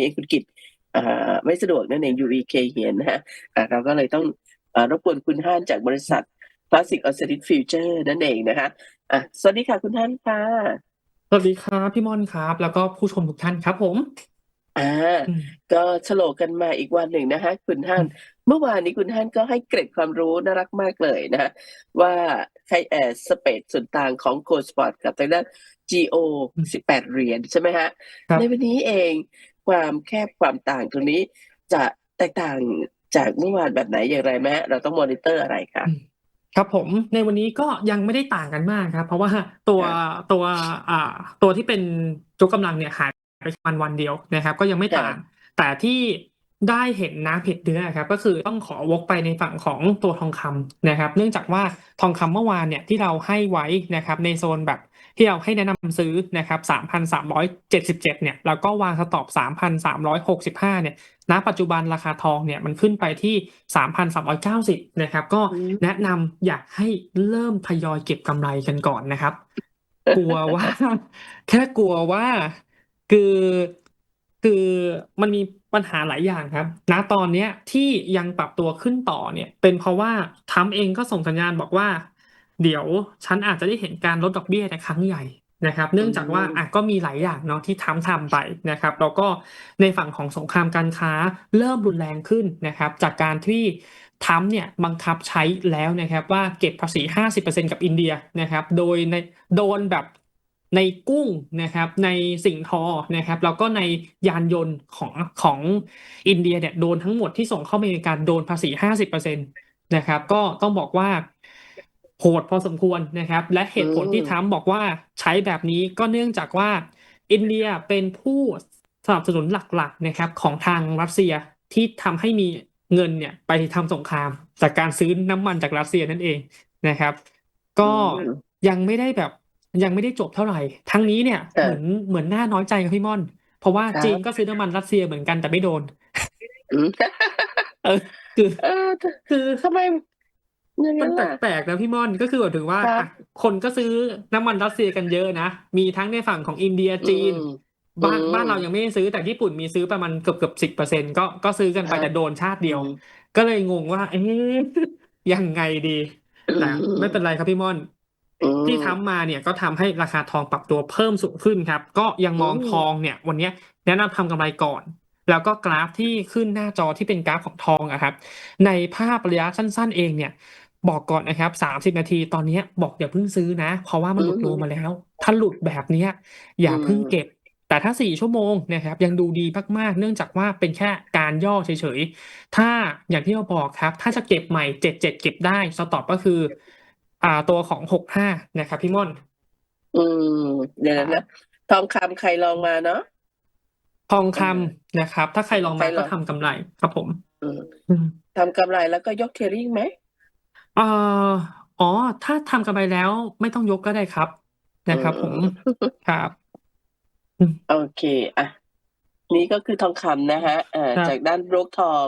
นี้คุณกิตอ่าไม่สะดวกนั่นเอง UEK เหียนนะฮะอ่าเราก็เลยต้องอ่ารบกวนคุณฮั่นจากบริษัท Classic o s c i l l i t Future นั่นเองนะคะอะสวัสดีค่ะคุณฮั่นค่ะ สวัสดีครับพี่ม่อนครับ แล้วก็ผู้ชมทุกท่านครับผมอ่าอืมก็ฉลกกันมาอีกวันหนึ่งนะคะคุณฮั่นเมื่อวานนี้คุณฮั่นก็ให้เกร็ดความรู้น่ารักมากเลยนะฮะว่าใครแอร์สเปดส่วนต่างของโคสปอร์ตกับทางด้าน GO 18 เหรียญใช่ไหมฮะครับในวันนี้เอง ความแคบความต่างตรงนี้ จะแตกต่างจากเมื่อวานแบบไหนอย่างไรไหมฮะเราต้องมอนิเตอร์อะไรคะอืมครับผมในวันนี้ก็ยังไม่ได้ต่างกันมากครับ เพราะว่าตัวครับตัวอ่าตัวที่เป็นยกกำลังเนี่ยหายไปประมันวันเดียวนะครับ ก็ยังไม่ต่าง แต่ที่ได้เห็นน้ำเผ็ดเนื้อครับก็คือต้องขอวกไปในฝั่งของตัวทองคำนะครับ เนื่องจากว่าทองคำเมื่อวานเนี่ยที่เราให้ไว้นะครับในโซนแบบ ที่เราให้แนะนำซื้อนะครับ3,377 เนี่ยแล้วก็วางสต็อป3,365 เนี่ยณปัจจุบันราคาทองเนี่ยมันขึ้นไปที่ 3,390 นะครับ ก็อืมแนะนำอยากให้เริ่มทยอยเก็บกำไรกันก่อนนะครับ กลัวว่า แค่กลัวว่าคือคือมันมีปัญหาหลายอย่างครับณตอนเนี้ยที่ยังปรับตัวขึ้นต่อเนี่ย เป็นเพราะว่าทรัมป์เองก็ส่งสัญญาณบอกว่า เดี๋ยวฉันอาจจะได้เห็นการลดดอกเบี้ยในครั้งใหญ่นะครับ เนื่องจากว่าอืมอะก็มีหลายอย่างเนาะที่ทำทำไปนะครับแล้วก็ในฝั่งของสงครามการค้าเริ่มรุนแรงขึ้นนะครับ จากการที่ทรัมป์เนี่ยบังคับใช้แล้วนะครับว่าเก็บภาษี 50%กับอินเดียนะครับ โดยในโดนแบบในกุ้งนะครับในสิ่งทอนะครับแล้วก็ในยานยนต์ของของอินเดียเนี่ยโดนทั้งหมดที่ส่งเข้าอเมริกาโดนภาษี 50%นะครับก็ต้องบอกว่า โหดพอสมควรนะครับ และเหตุผลอืมที่ทรัมป์บอกว่าใช้แบบนี้ก็เนื่องจากว่า อินเดียเป็นผู้สนับสนุนหลักๆนะครับ ของทางรัสเซียที่ทำให้มีเงินเนี่ยไปทำสงคราม จากการซื้อน้ำมันจากรัสเซียนั่นเองนะครับ ก็อืมยังไม่ได้แบบยังไม่ได้จบเท่าไหร่ ทั้งนี้เนี่ยเออเหมือนเหมือนน่าน้อยใจกับพี่ม่อน เพราะว่าครับจีนก็ซื้อน้ำมันรัสเซียเหมือนกันแต่ไม่โดนอืมเออคือเออคือทำไม อย่างมันั้นนแล่ะ ปลกๆนะพี่ม่อนก็คือแบบถึงว่าครับ อะคนก็ซื้อน้ำมันรัสเซียกันเยอะนะ มีทั้งในฝั่งของอินเดียจีนอืมบ้านอืมบ้านเรายังไม่ได้ซื้อแต่ญี่ปุ่นมีซื้อประมาณเกือบเกือบสิบเปอร์เซ็นก็ก็ซื้อกันไปครับ แต่โดนชาติเดียวอืมก็เลยงงว่า เอ๊ะ ยังไงดีแต่อืมไม่เป็นไรครับพี่ม่อน อืม ที่ทำมาเนี่ยก็ทำให้ราคาทองปรับตัวเพิ่มสูงขึ้นครับ ก็ยังมองอืม ทองเนี่ย วันเนี้ยแนะนำทำกำไรก่อน แล้วก็กราฟที่ขึ้นหน้าจอที่เป็นกราฟของทองอะครับ ในภาพระยะสั้น ๆ เองเนี่ย บอกก่อนนะครับสามสิบนาที ตอนเนี้ยบอกอย่าเพิ่งซื้อนะ เพราะว่ามันหลุดโลมาแล้ว ถ้าหลุดแบบเนี้ยอย่าเพิ่งเก็บ แต่ถ้าสี่ชั่วโมงนะครับ ยังดูดีมาก ๆ เนื่องจากว่าเป็นแค่การย่อเฉย ๆ ถ้าอย่างที่เราบอกครับ ถ้าจะเก็บใหม่เจ็ดเจ็ดเก็บได้สต็อปก็คือ อ่า ตัวของหกห้านะครับพี่ม่อน อืม เดี๋ยวนะทองคำใครลองมาเนาะ ทองคำนะครับ ถ้าใครลองใครมาลก็อง ทำกำไรครับผม อืมอืม ทำกำไรแล้วก็ยกเทริ่งไหม เอ่อ อ๋อ ถ้าทำกำไรแล้วไม่ต้องยกก็ได้ครับนะครับผมครับโอเคอะนี่ก็คือทองคำนะฮะอ่าครับจากด้านโรกทอง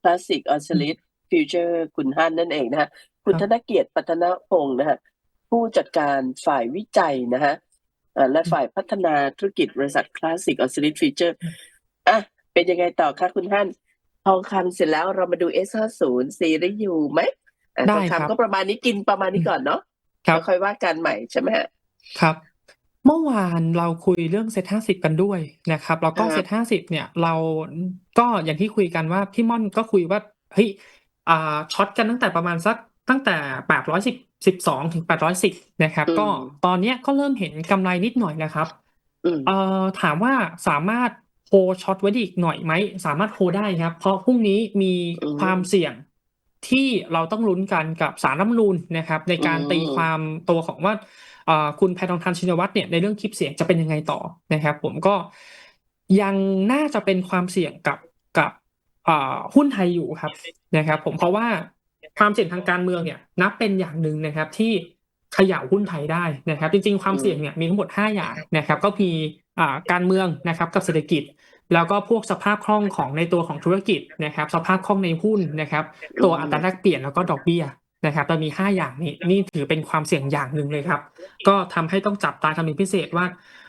Classic o s c i l l i t Future คุณฮั่นนั่นเองนะฮะคุณคธรับนเกียรติ ปัฒนพงศ์นะฮะผู้จัดการฝ่ายวิจัยนะฮะอ่าและฝ่ายพัฒนาธุรกิจบริษัท Classic o s c i l l i t Future อะเป็นยังไงต่อคะคุณฮั่น ทองคำเสร็จแล้วเรามาดู S50 ซีรีส์ยูไหมอะ ได้ทองครับคำก็ประมาณนี้กินประมาณนี้ก่อนเนาะครับแล้วค่อยว่ากันใหม่ใช่ไหมฮะครับ เมื่อวานเราคุยเรื่องเซตห้าสิบกันด้วยนะครับ แล้วก็ครับเซตห้าสิบเนี่ย เราก็อย่างที่คุยกันว่าพี่ม่อนก็คุยว่าเฮ้ยอ่าช็อตกันตั้งแต่ประมาณสักตั้งแต่แปดร้อยสิบสิบสองถึงแปดร้อยสิบนะครับอืมก็ตอนเนี้ยก็เริ่มเห็นกำไรนิดหน่อยนะครับอืมเอ่อถามว่าสามารถโฮช็อตไว้ได้อีกหน่อยไหม สามารถโฮได้ครับ เพราะพรุ่งนี้มีอืมความเสี่ยง ที่เราต้องลุ้นกันกับศาลรัฐธรรมนูญนะครับ ในการอืมตีความตัวของว่าเอ่อคุณแพทองทานชินวัตรเนี่ยในเรื่องคลิปเสียงจะเป็นยังไงต่อนะครับ ผมก็ยังน่าจะเป็นความเสี่ยงกับกับเอ่อหุ้นไทยอยู่ครับนะครับ ผมเพราะว่าความเสี่ยงทางการเมืองเนี่ยนับเป็นอย่างหนึ่งนะครับ ที่เขย่าหุ้นไทยได้นะครับ จริง ๆ ความเสี่ยงเนี่ยมีทั้งหมด 5 อย่างนะครับ ก็มีอ่าการเมืองนะครับกับเศรษฐกิจ แล้วก็พวกสภาพคล่องของในตัวของธุรกิจนะครับ สภาพคล่องในหุ้นนะครับ ตัวอัตราแลกเปลี่ยนแล้วก็ดอกเบี้ยนะครับเรามี 5 อย่างนี้นี่ถือเป็นความเสี่ยงอย่างหนึ่งเลยครับ ก็ทำให้ต้องจับตาทำเป็นพิเศษว่า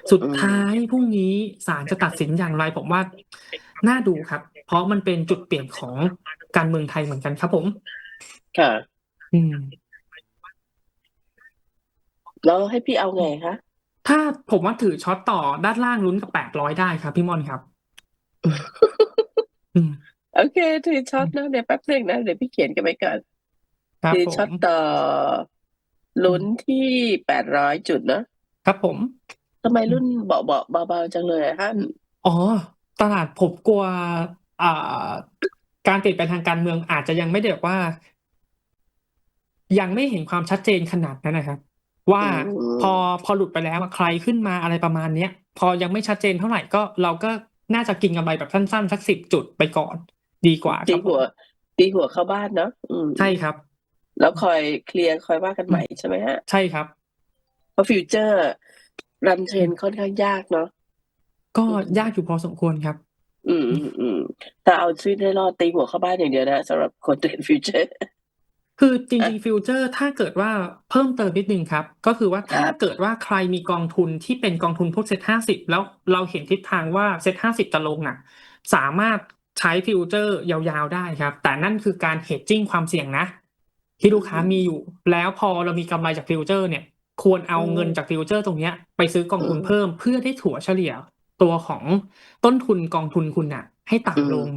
สุดอืมท้ายพรุ่งนี้ศาลจะตัดสินอย่างไรผมว่าน่าดูครับ เพราะมันเป็นจุดเปลี่ยนของการเมืองไทยเหมือนกันครับผมค่ะอืมแล้วให้พี่เอาไงคะถ้าผมว่าถือช็อตต่อด้านล่างลุ้นกับแปดร้อยได้ครับพี่ม่อนครับ อืม โอเคถือช็อตนะเดี๋ยวแป๊บหนึงนะเดี๋ยวพี่เขียนกันไปก่อนครับถือผช็อตมต่อลุ้นที่แปดร้อยจุดเนอะครับผม ทำไมรุ่นเบาๆเบาๆจังเลยอะท่านอ๋อ ตลาดผมกลัวอ่าการเปลี่ยนแปลงทางการเมืองอาจจะยังไม่ได้แบบว่า ยังไม่เห็นความชัดเจนขนาดนั้นนะครับ ว่าอืมพอพอหลุดไปแล้วอะใครขึ้นมาอะไรประมาณเนี้ย พอยังไม่ชัดเจนเท่าไหร่ก็เราก็ น่าจะกินกำไรแบบสั้นๆ สักสิบจุดไปก่อน ดีกว่าคตีรับผหัวมตีหัวเข้าบ้านเนาะอืมใช่ครับ แล้วคอยเคลียร์คอยว่ากันใหม่ใช่ไหมฮะ ใช่ครับ เพราะฟิวเจอร์รันเทรนค่อนข้างยากเนาะก็ยากอยู่พอสมควรครับ อืมอืมอืมแต่เอาชีวิตให้รอดตีหัวเข้าบ้านอย่างเดียวนะสำหรับคนเทรนฟิวเจอร์ คือจริงๆฟิวเจอร์ถ้าเกิดว่าเพิ่มเติมนิดนึงครับ ก็คือว่าถ้าครับเกิดว่าใครมีกองทุนที่เป็นกองทุนพวกเซ็ตห้าสิบแล้วเราเห็นทิศทางว่าเซ็ตห้าสิบจะลงอะ สามารถใช้ฟิวเจอร์ยาวๆได้ครับ แต่นั่นคือการเฮดจิ้งความเสี่ยงนะ ที่ลูกค้ามีอยู่ แล้วพอเรามีกำไรจากฟิวเจอร์เนี่ย ควรเอาเงินจากฟิวเจอร์ตรงเนี้ยไปซื้อกองทุนเพิ่มเพื่อได้ถัวเฉลี่ยตัวของต้นทุนกองทุนคุณน่ะ ให้ต่ำลง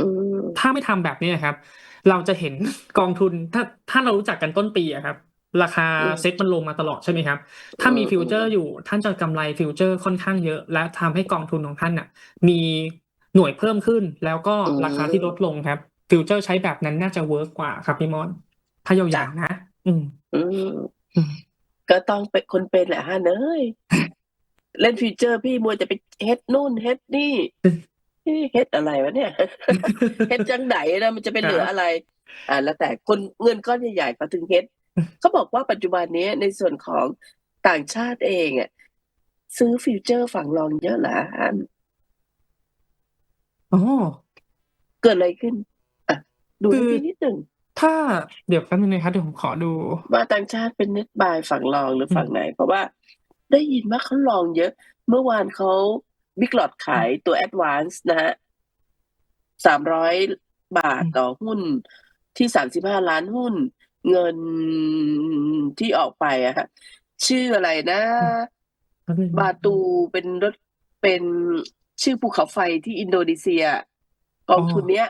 อืม ถ้าไม่ทำแบบนี้นะครับ เราจะเห็นกองทุนถ้าถ้าเรารู้จักกันต้นปีอะครับ ราคาอืมเซ็ตมันลงมาตลอดใช่ไหมครับ ถ้ามีอืมฟิวเจอร์อยู่ท่านจะกำไรฟิวเจอร์ค่อนข้างเยอะ และทำให้กองทุนของท่านน่ะ มีหน่วยเพิ่มขึ้นแล้วก็ราคาที่ลดลงครับฟิวเจอร์ใช้แบบนั้นน่าจะเวิร์กกว่าครับพี่มอนถ้ายาวๆนะ อืมอืมอืมก็ต้องเป็นคนเป็นแหละฮะเนยเล่นฟิวเจอร์พี่มัวจะไปเฮ็ดนู่นเฮ็ดนี่ เอ๊ะเฮ็ดอะไรวะเนี่ย เฮ็ดจังไหนนะมันจะไปเหลืออะไร อ่า แล้วแต่คนเงินก้อนใหญ่ๆเขาถึงเฮ็ดเขาบอกว่าปัจจุบันนี้ในส่วนของต่างชาติเองอะซื้อฟิวเจอร์ฝั่งรองเยอะเหรอฮะอ๋อเกิดอะไรขึ้นอะดูให้คือพี่นิดหนึ่งถ้าเดี๋ยวแป๊บนึงนะครับเดี๋ยวผมขอดู ว่าต่างชาติเป็นเน็ตบายฝั่งรองหรือฝั่งไหน เพราะว่าได้ยินว่าเขาลองเยอะ เมื่อวานเขา บิ๊กหลอดขายตัวแอดวานซ์นะฮะสามร้อยบาทต่อหุ้นที่สามสิบห้าล้านหุ้น เงินที่ออกไปอะฮะชื่ออะไรนะแป๊บนึงบาตูเป็นรถเป็นชื่อภูเขาไฟที่อินโดนีเซีย กองทุนเนี้ย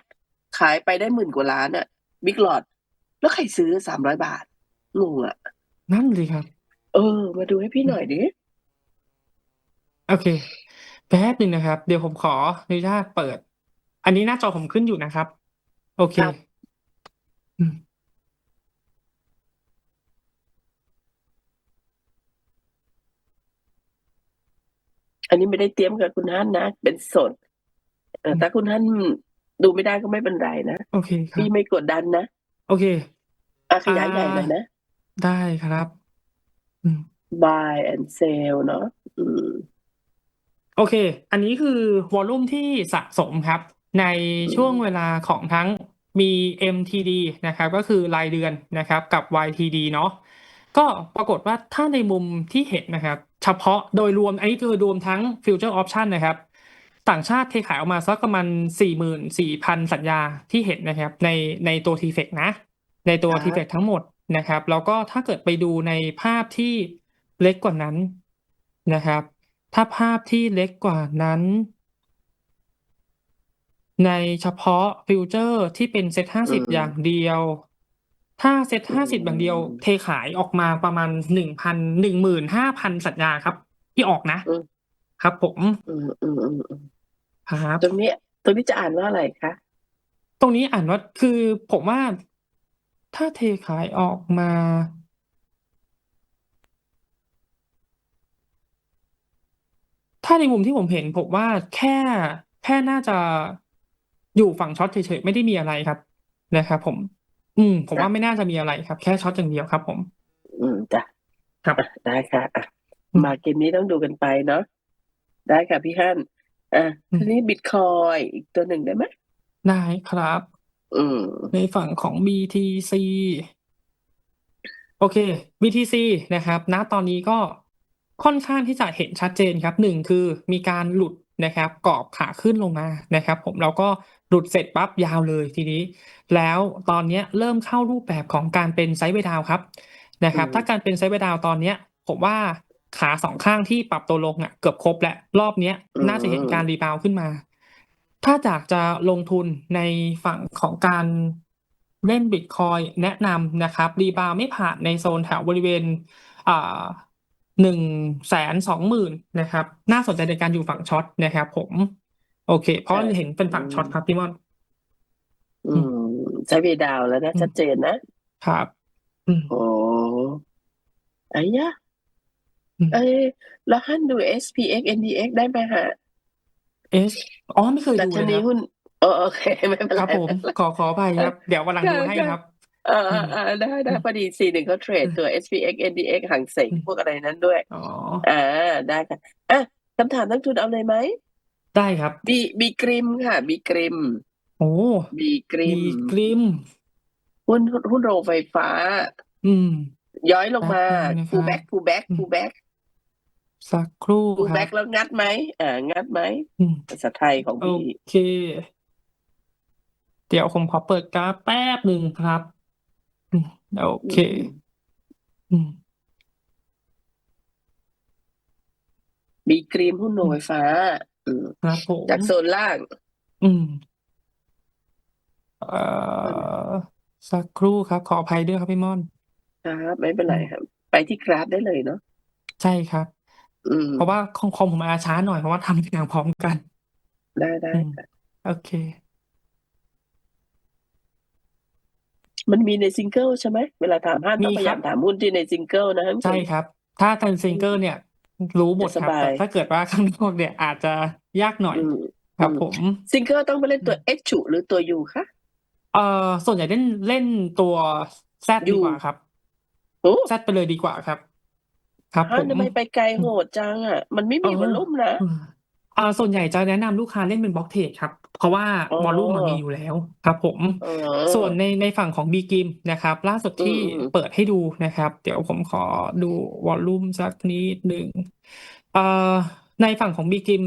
ขายไปได้หมื่นกว่าล้านอะบิ๊กหลอด แล้วใครซื้อสามร้อยบาทงงอะนั่นเลยครับ เออ มาดูให้พี่หน่อยดิ โอเค แป๊บหนึ่งนะครับ เดี๋ยวผมขออนุญาตเปิด อันนี้หน้าจอผมขึ้นอยู่นะครับ โอเคครับ อืมอันนี้ไม่ได้เตรียมกับคุณฮั่นนะ เป็นสดเออถ้าคุณฮั่นดูไม่ได้ก็ไม่เป็นไรนะโอเคครัพี่บ ไม่กดดันนะโอเค อาขยายอ่าใหญ่หน่อยนะ ได้ครับ อืม buy and sell เนาะอืม โอเค อันนี้คือวอลลุ่มที่สะสมครับ ในช่วงเวลาของทั้งมี MTD นะครับ ก็คือรายเดือนนะครับกับ YTD เนาะก็ปรากฏว่าถ้าในมุมที่เห็นนะครับ เฉพาะโดยรวม อันนี้คือรวมทั้ง Future Option นะครับ ต่างชาติเทขายออกมาสักประมาณสี่หมื่นสี่พันสัญญาที่เห็นนะครับ ในในตัว t f e c นะ ในตัวครับ t f e c ทั้งหมดนะครับ แล้วก็ถ้าเกิดไปดูในภาพที่เล็กกว่านั้นนะครับ ถ้าภาพที่เล็กกว่านั้น ในเฉพาะฟิวเจอร์ที่เป็นเซ็ตห้าสิบอืมอย่างเดียวถ้าเซ็ตอืห้าสิบอย่างเดียวมเทขายออกมาประมาณหนึ่งพันหนึ่งหมื่นห้าพันสัญญาครับ ที่ออกนะอืมครับผมอืมอืมอืมอืมครับตรงนี้ตรงนี้จะอ่านว่าอะไรคะตรงนี้อ่านว่าคือผมว่าถ้าเทขายออกมา ถ้าในมุมที่ผมเห็นผมว่าแค่แค่น่าจะอยู่ฝั่งช็อตเฉยๆไม่ได้มีอะไรครับ นะครับผม อืม ผมว่าไม่น่าจะมีอะไรครับ แค่ช็อตอย่างเดียวครับ ผม อืมจ้ะครับอะได้ค่ะอะอืมมาเกมนี้ต้องดูกันไปเนาะได้ค่ะพี่ฮั่นอะอืมทีนี้บิตคอยอีกตัวหนึ่งได้ไหมได้ครับ อืมในฝั่งของ BTC โอเค BTC นะครับณตอนนี้ก็ ค่อนข้างที่จะเห็นชัดเจนครับหนึ่งคือมีการหลุดนะครับกรอบขาขึ้นลงมานะครับผมแล้วก็หลุดเสร็จปั๊บยาวเลยทีนี้ แล้วตอนเนี้ยเริ่มเข้ารูปแบบของการเป็นไซด์เวย์ดาวน์ครับนะครับอืมถ้าการเป็นไซด์เวย์ดาวน์ตอนเนี้ยผมว่าขาสองข้างที่ปรับตัวลงอะเกือบครบแล้วรอบเนี้ยน่าจะเห็นการรีบาวด์ขึ้นมา ถ้าจากจะลงทุนในฝั่งของการเล่นบิตคอยแนะนำนะครับ รีบาวด์ไม่ผ่านในโซนแถวบริเวณอ่า หนึ่งแสนสองหมื่นนะครับ น่าสนใจในการอยู่ฝั่งช็อตนะครับผม โอเค เพราะเห็นเป็นฝั่งช็อตครับพี่มอน อืมใช้เวดาวแล้วนะอืมชัดเจนนะ ครับอืมโอ้ไอ้ยะอืมเอ้ยแล้วฮั่นดู SPX NDX ได้ไหมฮะเอสอ๋อไม่เคยดัดูชเลยนีครับหุ้นเออโอเคไม่เป็นคไรรับผม ขอขอไปครับ เดี๋ยววันหลังดูให้ครับ เออเออเออได้ได้อืมพอดีสี่หนึ่งเขาเทรดตัว SPX NDX ห่างเสงอืมพวกอะไรนั้นด้วยอ๋ออ่าได้ค่ะอะคำถามนักทุนเอาเลยไหมได้ครับบีบีกริมค่ะ บีกริม โอ้บีกริมีมกริมหุ้นหุ้นโรงไฟฟ้า อืม ย้อยลงมาแป๊บนึงนะครับฟูแบ็กฟูแบ็กอืมฟูแบ็กสักครู่ฟูคแบ็รักบแล้วงัดไหมอ่างัดไหมอืมภาษาไทยของโอพี่เค เดี๋ยวผมขอเปิดกราฟแป๊บหนึ่งครับอืม โอเค อืมบีกริมหุ้นโรงไฟฟ้า อืมครับผมจากโซนล่าง อืม เอ่อ สักครู่ครับ ขออภัยด้วยครับพี่ม่อน ครับไม่เป็นไรครับ ไปที่กราฟได้เลยเนาะใช่ครับ อืมเพราะว่าของคอมผมอาช้าหน่อยเพราะว่าทำทุกอย่างพร้อมกันได้ได้ อืมค่ะโอเค มันมีในซิงเกิลใช่ไหมเวลาถามห้านต้องมีพยายามครับถามหุ้นที่ในซิงเกิลนะท่านผู้ชใช่มครับ ถ้าเป็นซิงเกิลเนี่ย รู้หมดจะสครับ บายแต่ถ้าเกิดว่าข้างนอกเนี่ยอาจจะยากหน่อยอืมครับอืมผมซิงเกิลต้องไปเล่นตัว X ฉุหรือตัว U คะ เอ่อส่วนใหญ่เล่นเล่นตัวแซดอยู่ดีกว่าครับโอ้แซดไปเลยดีกว่าครับ ครับผห้านมทำไมไปไกลโหดจังอะ มันไม่มีอ๋อวอลลุ่มนะ อืมอ่า ส่วนใหญ่จะแนะนำลูกค้าเล่นเป็นบล็อกเทรดครับ เพราะว่า อ๋อวอลลุ่มมันมีอยู่แล้วครับผม เออ ส่วนในในฝั่งของบีกิมนะครับ ล่าสุดที่อืมอืมเปิดให้ดูนะครับ เดี๋ยวผมขอดูวอลลุ่มสักนิดหนึ่งเอ่อในฝั่งของบีกิม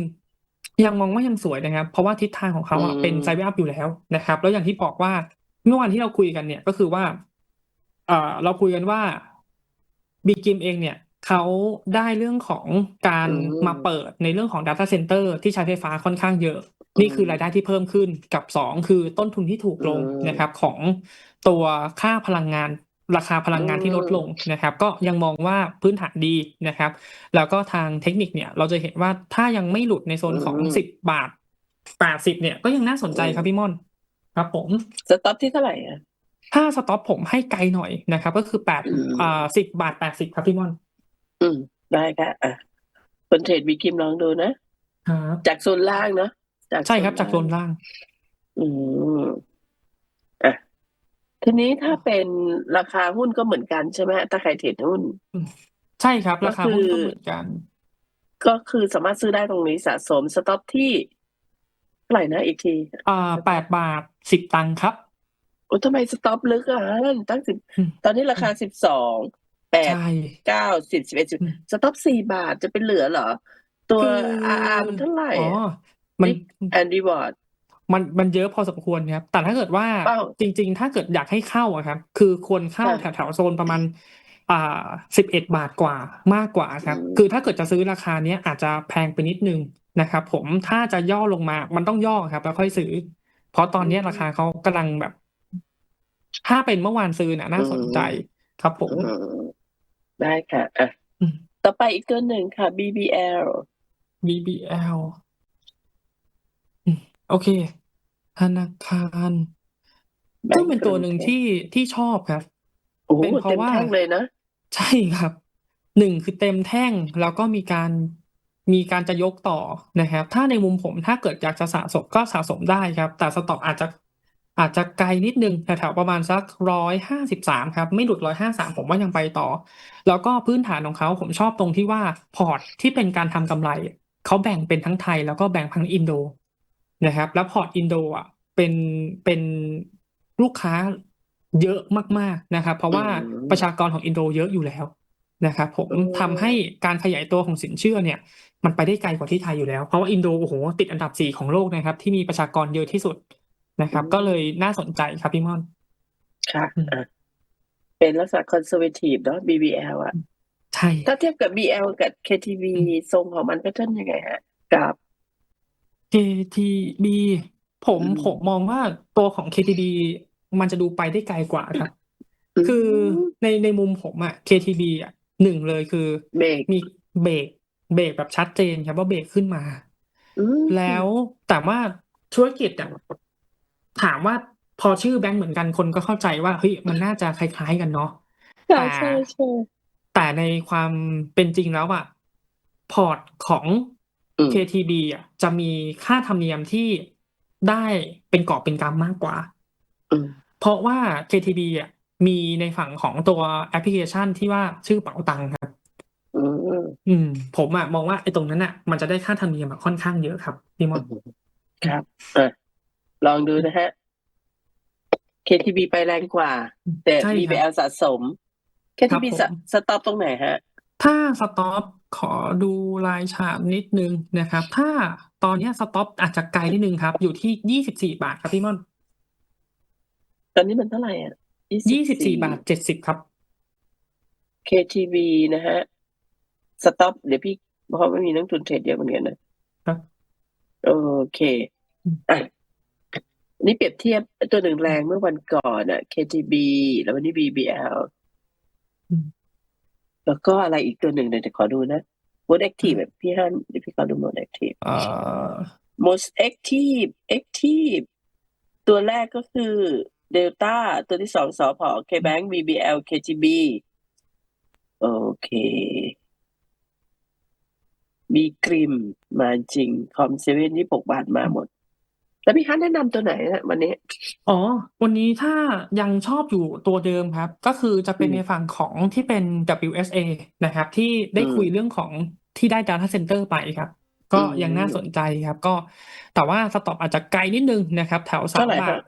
ยังมองว่ายังสวยนะครับ เพราะว่าทิศทางของเขาอะอืมเป็นไซด์เวย์อัพอยู่แล้วนะครับ แล้วอย่างที่บอกว่าเมื่อวันที่เราคุยกันเนี่ยก็คือว่าเอ่อเราคุยกันว่าบีกิมเองเนี่ย เขาได้เรื่องของการอืม มาเปิดในเรื่องของ Data Center ที่ใช้ไฟฟ้าค่อนข้างเยอะ นี่คือรายได้ที่เพิ่มขึ้นกับสองคือต้นทุนที่ถูกลงอืมนะครับของตัวค่าพลังงานราคาพลังงานที่ลดลงนะครับ ก็ยังมองว่าพื้นฐานดีนะครับ แล้วก็ทางเทคนิคเนี่ยเราจะเห็นว่าถ้ายังไม่หลุดในโซนของอืม สิบบาทแปดสิบเนี่ยก็ยังน่าสนใจครับพี่ม่อน ครับผม สต็อปที่เท่าไหร่อะ ถ้าสต็อปผมให้ไกลหน่อยนะครับ ก็คือแปดอืม อ่าสิบบาทแปดสิบครับพี่ม่อน อืม ได้ค่ะอะคนเทรดบีกิมลองดูนะครับจากโซนล่างเนาะจากใช่ครับโซนจากโซนล่างล่าง อืมอะทีนี้ถ้าเป็นราคาหุ้นก็เหมือนกันใช่ไหมถ้าใครเทรดหุ้น ใช่ครับ ราคาหุ้นก็คือก็เหมือนกัน ก็คือสามารถซื้อได้ตรงนี้สะสมสต็อปที่เท่าไหร่นะอีกทีอ่าแปดบาทสิบตังค์ครับโอ้ทำไมสต็อปลึกอะตั้งสิบอืมตอนนี้ราคาสิบสอง แปดใช่เก้า สิบ สิบเอ็ด สิบ อืม สต็อปสี่บาท จะเป็นเหลือเหรอ ตัว คือ RR มันเท่าไหร่อ๋อมันแอนดีวอร์ดมัน มันเยอะพอสมควรครับ แต่ถ้าเกิดว่าเป้าจริง ๆ ถ้าเกิดอยากให้เข้าอะครับ คือควรเข้าค่ะ แถว ๆ โซนประมาณ อ่าสิบเอ็ดบาทกว่า มากกว่าครับอืมคือถ้าเกิดจะซื้อราคาเนี้ยอาจจะแพงไปนิดนึงนะครับผม ถ้าจะย่อลงมา มันต้องย่อครับ แล้วค่อยซื้อ เพราะตอนเนี้ยราคาเขากำลังแบบ ถ้าเป็นเมื่อวานซื้อน่ะน่าสนใจครับผมอืม ได้ค่ะอะอืม ต่อไปอีกตัวหนึ่งค่ะ BBL BBL อืมโอเค ธนาคารแบก็งก์เป็นตัวหนึ่งกรุงเทพที่ที่ชอบครับ โอ้โหเป็นเพราะเต็มว่า แท่งเลยนะ ใช่ครับหนึ่งคือเต็มแท่งแล้วก็มีการมีการจะยกต่อนะครับ ถ้าในมุมผมถ้าเกิดอยากจะสะสมก็สะสมได้ครับ แต่สต็อกอาจจะ อาจจะไกลนิดนึงแถวๆประมาณสักร้อยห้าสิบสามครับ ไม่หลุดร้อยห้าสามผมว่ายังไปต่อ แล้วก็พื้นฐานของเขาผมชอบตรงที่ว่าพอร์ตที่เป็นการทำกำไร เขาแบ่งเป็นทั้งไทยแล้วก็แบ่งทั้งอินโดนะครับ แล้วพอร์ตอินโดอะเป็นเป็นลูกค้าเยอะมากๆนะครับ เพราะว่าอืมประชากรของอินโดเยอะอยู่แล้วนะครับผมอืมทำให้การขยายตัวของสินเชื่อเนี่ย มันไปได้ไกลกว่าที่ไทยอยู่แล้ว เพราะว่าอินโดโอ้โหติดอันดับสี่ของโลกนะครับ ที่มีประชากรเยอะที่สุด นะครับ ก็เลยน่าสนใจครับพี่ม่อนค่ะอืมอะเป็นลักษณะคอนเซอร์เวทีฟเนาะ BBL อะใช่ถ้าเทียบกับ BL กับ KTV ทรงของมันแพทเทิร์นยังไงฮะกับ KTB ผมอืมผมมองว่าตัวของ KTB มันจะดูไปได้ไกลกว่าครับ คือในในมุมผมอะ KTB อะหนึ่งเลยคือเบรกมีเบรกเบรกแบบชัดเจนครับว่าเบรกขึ้นมาอืมแล้วแต่ว่าธุรกิจอะ ถามว่าพอชื่อแบงก์เหมือนกันคนก็เข้าใจว่าเฮ้ยมันน่าจะคล้าย ๆกันเนาะใช่แต่ใช่ใช่แต่ในความเป็นจริงแล้วอะพอร์ตของอืม KTB อะจะมีค่าธรรมเนียมที่ได้เป็นกอบเป็นกำมากกว่าอืมเพราะว่า KTB อะมีในฝั่งของตัวแอปพลิเคชันที่ว่าชื่อเป๋าตังค์ครับอืมอืม ผมอะมองว่าไอ้ตรงนั้นอะ มันจะได้ค่าธรรมเนียมอะค่อนข้างเยอะครับพี่มอนครับอะ ลองดูนะฮะ KTB ไปแรงกว่า แต่ ใช่ครับ BBL สะสมครับ KTB ผมสะสต็อปตรงไหนฮะ ถ้าสต็อปขอดูลายฉาบนิดนึงนะครับ ถ้าตอนเนี้ยสต็อปอาจจะไกลนิดนึงครับ อยู่ที่ยี่สิบสี่บาทครับพี่มอนตอนนี้มันเท่าไหร่อะยี่สิบสี่บาทเจ็ดสิบครับ KTB นะฮะ สต็อป เดี๋ยวพี่เพราะไม่มีนักทุนเทรดเยอะเหมือนกันนะครับโอเคอืมอะ นี่เปรียบเทียบตัวหนึ่งแรงเมื่อวันก่อนอะ KTB แล้ววันนี้ BBL อืมแล้วก็อะไรอีกตัวหนึ่งเดี๋ยวจะขอดูนะ Most Active แบบพี่ฮันเดี๋ยวพี่ขอดู Most Active เอ่อ most active active ตัวแรกก็คือ Delta ตัวที่สองสพ KBank BBL KGB โอเค มีกริมมาจริง คอมเซเว่นยี่หกบาทมาหมด แล้วพี่ฮันแนะนำตัวไหนนะวันนี้ อ๋อ วันนี้ถ้ายังชอบอยู่ตัวเดิมครับ ก็คือจะเป็นอืม ในฝั่งของที่เป็น WSA นะครับ ที่ได้อืมคุยเรื่องของที่ได้ Data Center ไปครับ ก็อืมยังน่าสนใจครับ ก็ แต่ว่าสต็อปอาจจะไกลนิดนึงนะครับ แถวสาเท่ามไหร่บาครัทบ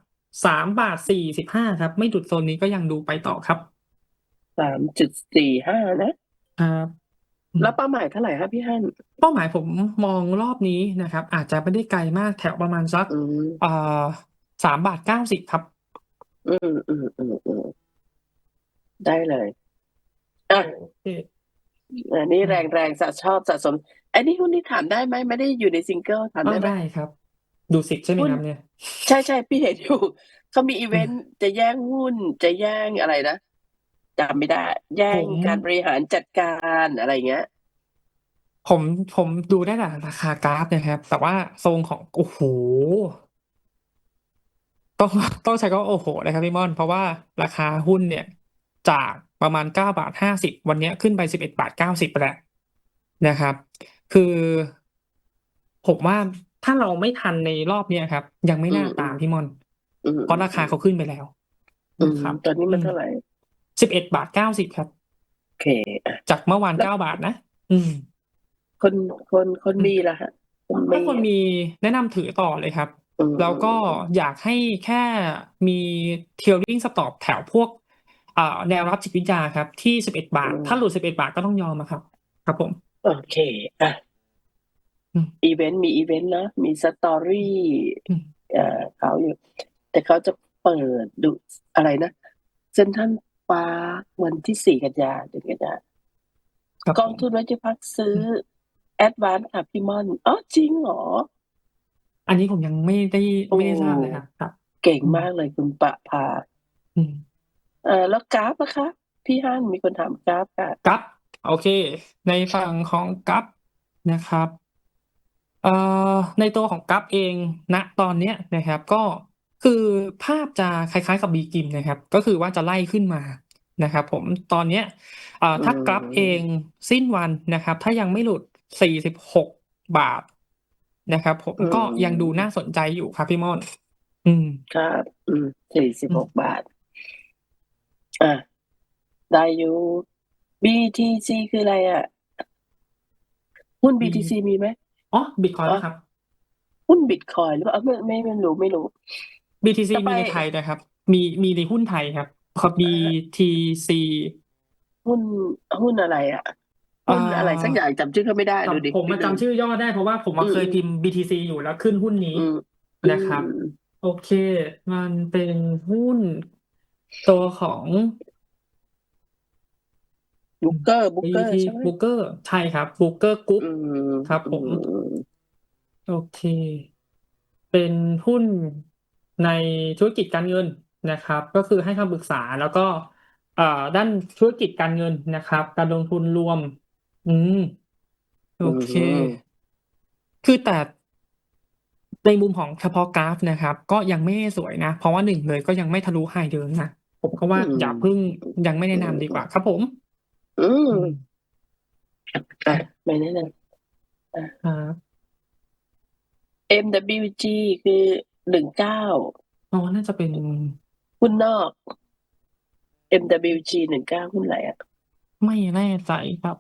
สามบาทสี่สิบห้าครับ ไม่หลุดโซนนี้ก็ยังดูไปต่อครับสามจุดสี่ห้านะ ครับอืม แล้วเป้าหมายเท่าไหร่ครับพี่ฮันเป้าหมายผมมองรอบนี้นะครับ อาจจะไม่ได้ไกลมากแถวประมาณสักอืม เอ่อสามบาทเก้าสิบครับ อืมอืมอืมอืมได้เลยอะโอเคอันนี้แรงแรงสะชอบสะสม อันนี้หุ้นที่ถามได้ไหมไม่ได้อยู่ในซิงเกิลถามก็ได้ไหมได้ครับ ดูสิทธิ์ใช่ไหมหุ้นครับเนี่ยใช่ใช่พี่เห็นอยู่ เขามีอีเวนต์จะแย่งหุ้นจะแย่งอะไรนะ จำไม่ได้ แย่งผม การบริหารจัดการอะไรเงี้ย ผมผมดูได้แต่ราคากราฟนะครับ แต่ว่าทรงของโอ้โหต้องต้องใช้ก็โอ้โหนะครับพี่ม่อน เพราะว่าราคาหุ้นเนี่ย จากประมาณเก้าบาทห้าสิบวันเนี้ยขึ้นไปสิบเอ็ดบาทเก้าสิบแล้วนะครับ คือผมว่าถ้าเราไม่ทันในรอบเนี้ยครับ ยังไม่น่าอืม ตามพี่ม่อน อืมเพราะราคาเขาขึ้นไปแล้วอืมนะครับ ตอนนี้มันเท่าไหร่ สิบเอ็ดบาทเก้าสิบครับ โอเคอะจากเมื่อวานแล้วเก้าบาทนะ อืม คนคนคนมีละฮะคนถ้าคนอะมีแนะนำถือต่อเลยครับ อืมแล้วก็อยากให้แค่มีเท i ริงสต็อปแถวพวกเอ่อแนวรับจิตวิทยาครับ ที่สิบเอ็ดบาท ถ้าหลุดสิบเอ็ดบาทก็ต้องยอมอะครับ ครับผม โอเคอะอืมอีเวนต์มีอีเวนต์นะมีสตอรี่อืม เอ่อเขาอยู่ แต่เขาจะเปิดดูอะไรนะเซ็นทรั ลปาร์ควันที่สี่กันยาเดือนกันยาครับกผองมทุนไว้จะพักซื้อแอดวานซ์ค่ะพี่ม่อนอ๋อจริงเหรอ อันนี้ผมยังไม่ได้โอ้ไม่ได้ทราบเลยครับครับเก่งมากเลยคุณปะพาอืมเออแล้วกราฟนะคะ พี่ฮั่นมีคนถามกราฟค่ะกัปโอเค ในฝั่งของกัปนะครับเอ่อในตัวของกัปเองณตอนเนี้ยนะครับ ก็ คือภาพจะคล้าย ๆ กับบีกิมนะครับ ก็คือว่าจะไล่ขึ้นมานะครับผมตอนเนี้ยเอ่อถ้าอืมกราฟเองสิ้นวันนะครับ ถ้ายังไม่หลุด 46 บาทนะครับผมก็ยังดูน่าสนใจอยู่ครับพี่ม่อน อืมครับ อืมสี่สิบหกบาท อะได้อยู่ BTC คืออะไรอะ หุ้น B BTC มีไหมอ๋อบิตคอยอ๋อครับ หุ้นบิตคอยหรือเปล่าไม่ไม่ไม่รู้ไม่รู้ BTC ต่อไป มีในไทยนะครับ มีมีในหุ้นไทยครับพอ BTC หุ้นหุ้นอะไรอะหุ้นอะไรสักอย่างจำชื่อเขาไม่ได้ดูดิ จำผมมาจำชื่อย่อได้เพราะว่าผมมาอืม เคยพิมพ์ BTC อยู่แล้วขึ้นหุ้นนี้ อืมนะครับ อืมโอเค มันเป็นหุ้นตัวของ บุ๊กเกอร์บุ๊กเกอร์ BT ใช่ไหม b o o k e r ใช่ครับ b o o k e r Group อืมครับผม อืมโอเค เป็นหุ้น ในธุรกิจการเงินนะครับ ก็คือให้คำปรึกษาแล้วก็เอ่อด้านธุรกิจการเงินนะครับ การลงทุนรวม อืม โอเคอืมคือแต่ ในมุมของเฉพาะกราฟนะครับ ก็ยังไม่สวยนะ เพราะว่าหนึ่งเลยก็ยังไม่ทะลุไฮเดิมนะ ผมก็ว่าอืมอย่าเพิ่งยังไม่แนะนำดีกว่าครับผม อืมอืมอะไม่แน่นอนครับ MWG คือ หนึ่งเก้าอ๋อน่าจะเป็นหุ้นนอก MWG หนึ่งเก้าหุ้นอะไรอะ ไม่แน่ใจครับ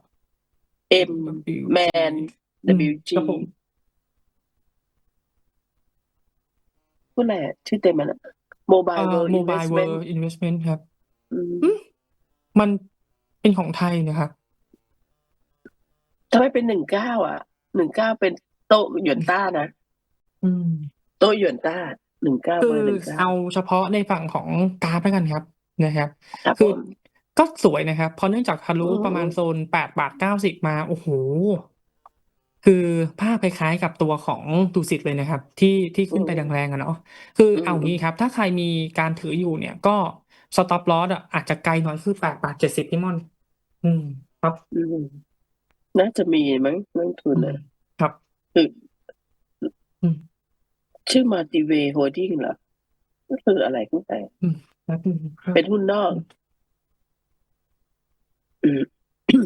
M WG Man อืม WG ครับผมหุ้นอะไรอะชื่อเต็มมันอะ Mobile เอ่อ World Mobile Investment World Investment ครับ อืมอืม มันเป็นของไทยนะครับทำไมเป็นหนึ่งเก้าอะหนึ่งเก้าเป็นโต๊ะหยวนต้านะ อืม โต๊ะหยวนต้าหนึ่งเก้าคืเบออร์หนึ่งเก้าเอาเฉพาะในฝั่งของกราฟแล้วกันครับนะครับครับคืผอมก็สวยนะครับเพราะเนื่องจากทะลุอืมประมาณโซนแปดบาทเก้าสิบมาโอ้โหคือภาพคล้ายๆกับตัวของดูสิตเลยนะครับ ที่ที่ขึ้นไปแรงๆอะเนาะคือเอางี้ครับ ถ้าใครมีการถืออยู่เนี่ยก็สต็อปลอสอะอาจจะไกลหน่อยคือแปดบาทเจ็ดสิบพี่มอน อืม ครับอืมน่าจะมีมั้งนักทุนอืมอะครับคืออืม ชื่อมาติเวโฮดิ้งเหรอก็คืออะไรขึ้นไปแป๊บนึงครับเป็นหุ้นนอกอืม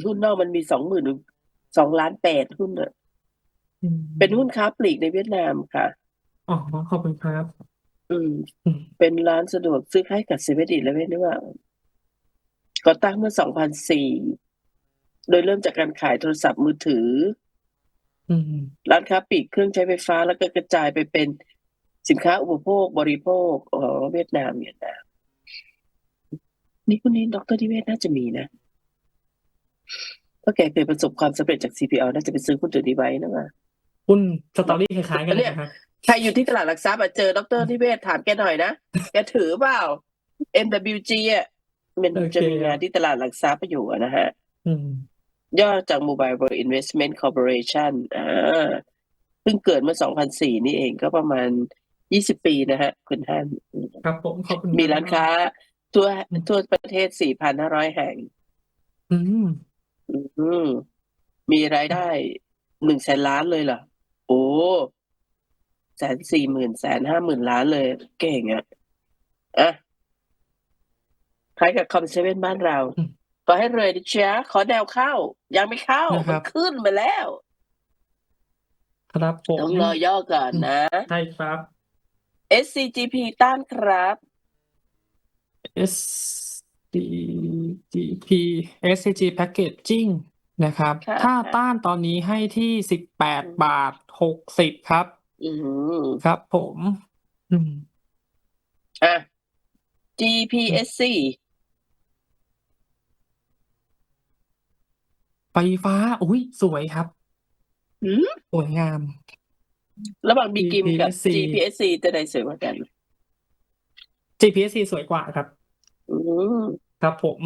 หุ้นนอกมันมีสองหมื่นสองล้านแปดหุ้นอะอืมเป็นหุ้นค้าปลีกในเวียดนามค่ะอ๋อขอบคุณครับ อืมอืมเป็นร้านสะดวกซื้อคล้ายกับเซเว่นอีเลฟเว่นหรือเปล่าก่อตั้งเมื่อ2004โดยเริ่มจากการขายโทรศัพท์มือถือ อืม ร้านค้าปลีกเครื่องใช้ไฟฟ้าแล้วก็กระจายไปเป็นสินค้าอุปโภคบริโภคอ๋อเวียดนามเวียดนามนี่คนนี้ดรทิเวศน่าจะมีนะเพราะแกเคยประสบความสำเร็จจาก CPL น่าจะไปซื้อหุ้นตัวนี้ไว้นะว่าหุ้นสตอรี่คล้ายๆกันเลยเนี่ยนะครับใครอยู่ที่ตลาดหลักทรัพย์อะเจอดรทิเวศถามแกหน่อยนะ แกถือเปล่า MWG อะมันโอเคจะมีงานที่ตลาดหลักทรัพย์อยู่อะนะฮะอืม ย่อจาก Mobile World Investment Corporation อ่าเพิ่งเกิดเมื่อ 2004 นี่เองก็ประมาณ 20 ปีนะฮะ คุณท่าน ครับผมขอบคุณมีร้านค้า ทั่วอืมทั่วประเทศ 4,500 แห่ง อืมอืมมีรายได้หนึ่งแสนล้านเลยเหรอ โอ้แสนสี่หมื่นแสนห้าหมื่นล้านเลย เก่งอะ อะคล้ายกับคอมเซเว่นบ้านเรา อืมก็ให้เลยดิเชียขอแนวเข้า ยังไม่เข้า นะคมัรันบขึ้นมาแล้ว ครับผมต้องรอย่อก่อนนะ ใช่ครับ SCGP ต้านครับ S D G P S C G Packaging นะครับ ค่ะ ถ้าต้านตอนนี้ให้ที่สิบแปดบาทหกสิบครับ อืมครับผม อืม อะ GPSC ไฟฟ้า อุ้ยสวยครับ อืมสวยงาม ระหว่างบีกิมกับ GPSC GPSC จะได้สวยกว่ากัน GPSC สวยกว่าครับ อืมครับผม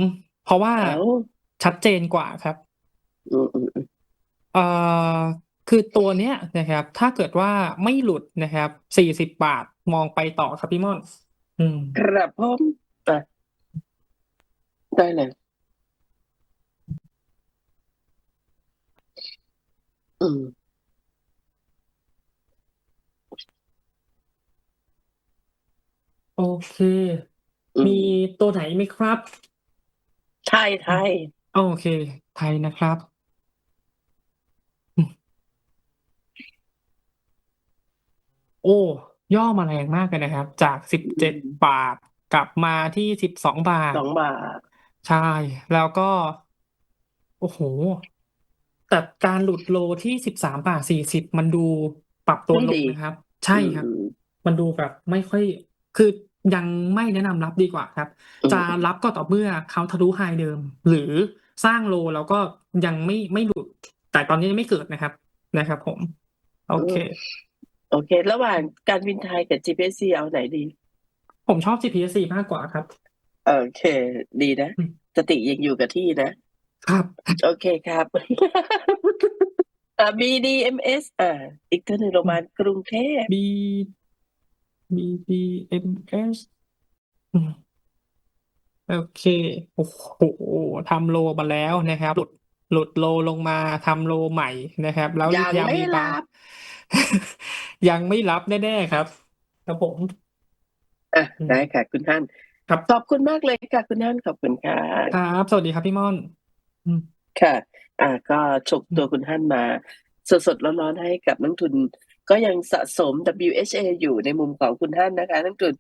เพราะว่าเอาชัดเจนกว่าครับ อืมอืมอืมเอ่อคือตัวเนี้ยนะครับ ถ้าเกิดว่าไม่หลุดนะครับสี่สิบบาทมองไปต่อครับพี่ม่อน อืม ครับผมอะได้เลย อืม โอเค อืมมีตัวไหนไหมครับไทยไทยโอเค ไทยนะครับอืมโอ้ ย่อมาแรงมากเลยนะครับ จากสิบเจ็ดบาท กลับมาที่สิบสองบาทสองบาท ใช่ แล้วก็ โอ้โห แต่การหลุดโลที่สิบสามบาทสี่สิบมันดูปรับตัวไม่ลงดีนะครับ ใช่ครับอืมมันดูแบบไม่ค่อย คือยังไม่แนะนำรับดีกว่าครับอืมจะรับก็ต่อเมื่อเขาทะลุไฮเดิม หรือสร้างโลแล้วก็ยังไม่ไม่หลุด แต่ตอนนี้ยังไม่เกิดนะครับนะครับ ผม โอเค โอเค ระหว่างการบินไทยกับ GPC เอาไหนดี ผมชอบ GPC มากกว่าครับ โอเค ดีนะอืมสติยังอยู่กับที่นะ ครับ โอเคครับอ่า BDMS อ่าอีกตัวหนึ่งโรงพยาบาลกรุงเทพ B B B M S อืมโอเค โอ้โหทำโลมาแล้วนะครับ หลุดหลุดโลลงมาทำโลใหม่นะครับ แล้วยังยังไม่มีบางรับ ยังไม่รับแน่ๆครับครับผมอะอืมได้ค่ะ คุณท่าน ครับขอบคุณมากเลยค่ะ คุณท่านขอบคุณค่ะครับ สวัสดีครับพี่ม่อน อืม ค่ะ อ่า ก็ฉกตัวคุณท่านมาสด ๆ ร้อน ๆ ให้กับนักทุน ก็ยังสะสม WHA อยู่ในมุมของคุณท่านนะคะ นักทุน